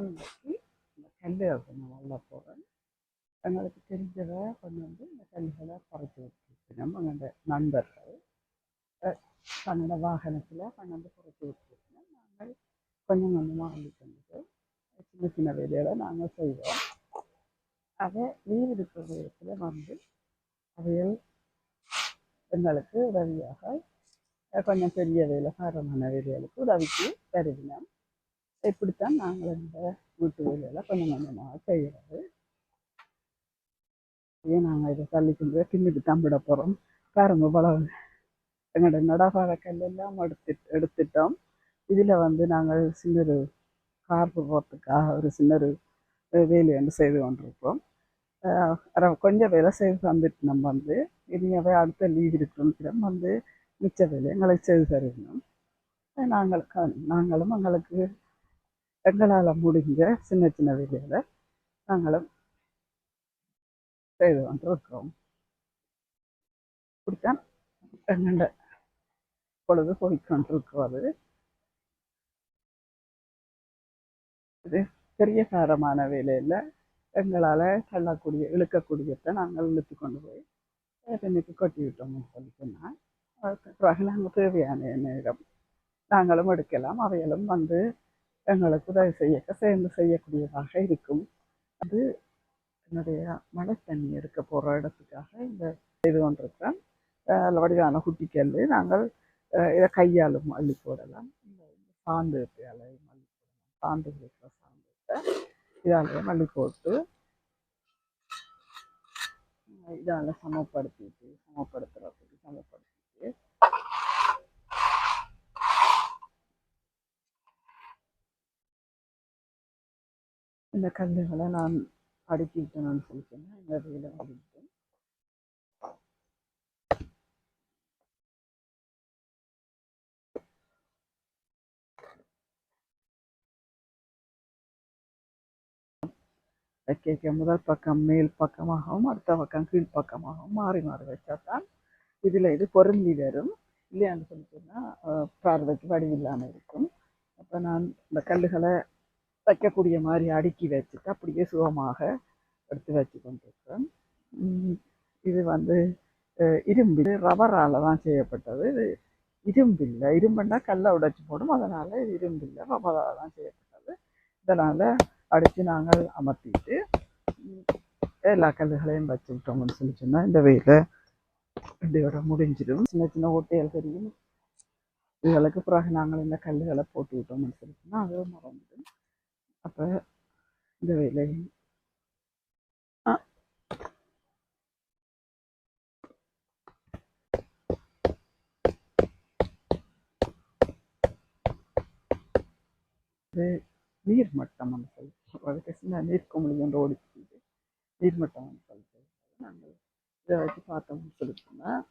நான் இன்னைக்கு இந்த கல் கொஞ்சம் வல்ல போகிறேன் எங்களுக்கு தெரிஞ்சதை கொண்டு வந்து இந்த கல்லுகளை குறைச்சி வச்சுருக்கணும். எங்களோட நண்பர்கள் தன்னோட வாகனத்தில் கொண்டு வந்து குறைச்சி வச்சுருக்கணும். நாங்கள் கொஞ்சம் கொஞ்சமாக வந்து கொண்டு சின்ன சின்ன வேலைகளை நாங்கள் செய்வோம். அதை லீவ் இருக்கிற நேரத்தில் வந்து அவைகள் எங்களுக்கு உதவியாக கொஞ்சம் பெரிய வேலை பாரமான வேலைகளுக்கு உதவிக்கு தருவினோம் இப்படித்தான் நாங்கள் இந்த வீட்டு வேலையெல்லாம் கொஞ்சம் கொஞ்சமாக செய்கிறது. ஏன் நாங்கள் இதை தள்ளி கொண்டு கிண்ணிட்டு தம்பிட போகிறோம் பாருங்க பழம் எங்களோட நடாபாத எல்லாம் எடுத்துட்டு எடுத்துட்டோம். இதில் வந்து நாங்கள் சின்னரு கார்ப்பு போகிறதுக்காக ஒரு சின்னரு வேலை வந்து செய்து கொண்டிருப்போம் கொஞ்சம் வேலை செய்து தந்துட்டு நம்ம வந்து இனியவே அடுத்த லீவ் இருக்கிறோம் வந்து மிச்ச வேலை எங்களுக்கு செய்து தருணும். நாங்கள் நாங்களும் எங்களுக்கு எங்களால் முடிஞ்ச சின்ன சின்ன வேலைகளை நாங்களும் செய்து கொண்டிருக்கிறோம். இப்படித்தான் எங்கள்ட பொழுது போய்கொண்டிருக்கிறது இது பெரிய காரமான வேலையில் எங்களால் தள்ளக்கூடிய இழுக்கக்கூடியதை நாங்கள் இழுத்து கொண்டு போய் இன்னைக்கு கொட்டி விட்டோம்னு சொல்லி சொன்னால் அதுக்கு பிறகு நாங்கள் தேவையான நேரம் நாங்களும் எடுக்கலாம். அவைகளும் வந்து எங்களுக்கு உதவி செய்ய சேர்ந்து செய்யக்கூடியதாக இருக்கும். அது என்னுடைய மழை தண்ணி எடுக்க போகிற இடத்துக்காக இந்த செய்து கொண்டிருக்கிறேன் அதில் வடிவான குட்டிக்கல் நாங்கள் இதை கையாலும் அள்ளி போடலாம். சாந்து அலையும் அள்ளி போடலாம். சாந்து இருக்கிற சாந்தத்தை இதாலையும் அள்ளி போட்டு இதால் சமப்படுத்திட்டு சமப்படுத்துறதுக்கு சமப்படுத்திட்டு இந்த கல்லுகளை நான் அடுக்கிட்டேன்னு சொல்லி சொன்னேன் இந்த வேலை முடிஞ்சு வைக்க முதல் பக்கம் மேல் பக்கமாகவும் அடுத்த பக்கம் கீழ் பக்கமாகவும் மாறி மாறி வச்சா தான் இதில் இது பொருந்தி வரும். இல்லையான்னு சொல்லி சொன்னால் பார்வைக்கு வடிவில்லாமல் இருக்கும். அப்போ நான் இந்த கல்லுகளை வைக்கக்கூடிய மாதிரி அடுக்கி வச்சுட்டு அப்படியே சுகமாக எடுத்து வச்சு கொண்டிருக்கிறேன் இது வந்து இரும்பு. ரப்பரால் தான் செய்யப்பட்டது. இது இரும்பில்லை இரும்புன்னா கல்லை உடைச்சி போடும். அதனால் இது இரும்பில்லை ரப்பரால் தான் செய்யப்பட்டது. இதனால் அடித்து நாங்கள் அமர்த்திட்டு எல்லா கல்லுகளையும் வச்சு விட்டோம்னு சொல்லி சொன்னால் இந்த வெயில இதோட முடிஞ்சிடும். சின்ன சின்ன ஓட்டைகள் தெரியும். இதுகளுக்கு பிறகு நாங்கள் இந்த கல்லுகளை போட்டு விட்டோம்னு சொல்லி சொன்னால் அது மறந்து இந்த வேலை நீர் மட்டம் சொல்லி. அதுக்கு சின்ன நீர் குமிழி ஒன்று ஓடிச்சு நீர் மட்டம் சொல்லி. நாங்கள் இதை வச்சு பார்த்தோம்னு சொல்லி சொன்னால்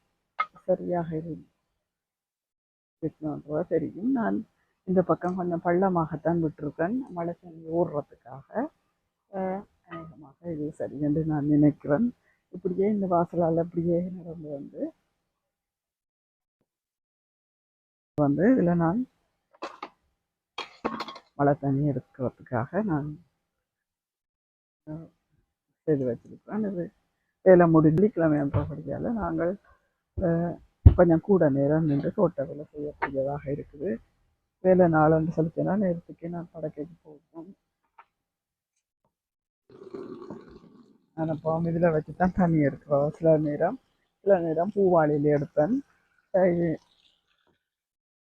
சரியாக இரு- இருக்கணுன்றதா தெரியும். நான் இந்த பக்கம் கொஞ்சம் பள்ளமாகத்தான் விட்டுருக்கேன். மழை தண்ணி ஓடுறதுக்காக அநேகமாக இது சரி என்று நான் நினைக்கிறேன். இப்படியே இந்த வாசலால் இப்படியே நடந்து வந்து வந்து இதில் நான் மழை தண்ணி எடுக்கிறதுக்காக நான் செய்து வச்சிருக்கிறேன். இது வேலை முடிஞ்சு கிழமைன்றபடியால் நாங்கள் கொஞ்சம் கூட நேரம் நின்று தோட்ட வேலை செய்யக்கூடியதாக இருக்குது. வேலை நாளுன்னு சொல்லிச்சேன்னா நேரத்துக்கு நான் படக்கைக்கு போகும் நான் இதில் வச்சு தான் தண்ணி எடுக்கிறோம் சில நேரம் சில நேரம் பூவாளியில் எடுப்பேன். கை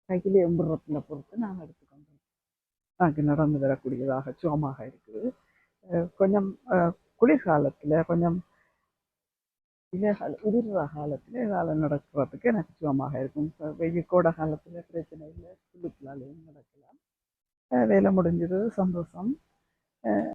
கையில் எம்புறத்தில் பொறுத்து நான் எடுத்துக்கொண்டேன் எனக்கு நடந்து வரக்கூடியதாக சுகமாக இருக்குது. கொஞ்சம் குளிர்காலத்தில் கொஞ்சம் இலைகள் உதிர்ற காலத்தில் இதால் நடக்கிறதுக்கு நச்சுவமாக இருக்கும். இப்போ வெயில் கோடை காலத்தில் பிரச்சனை இல்லை. குளிர்லாலையும் நடக்கலாம். வேலை முடிஞ்சது சந்தோஷம்.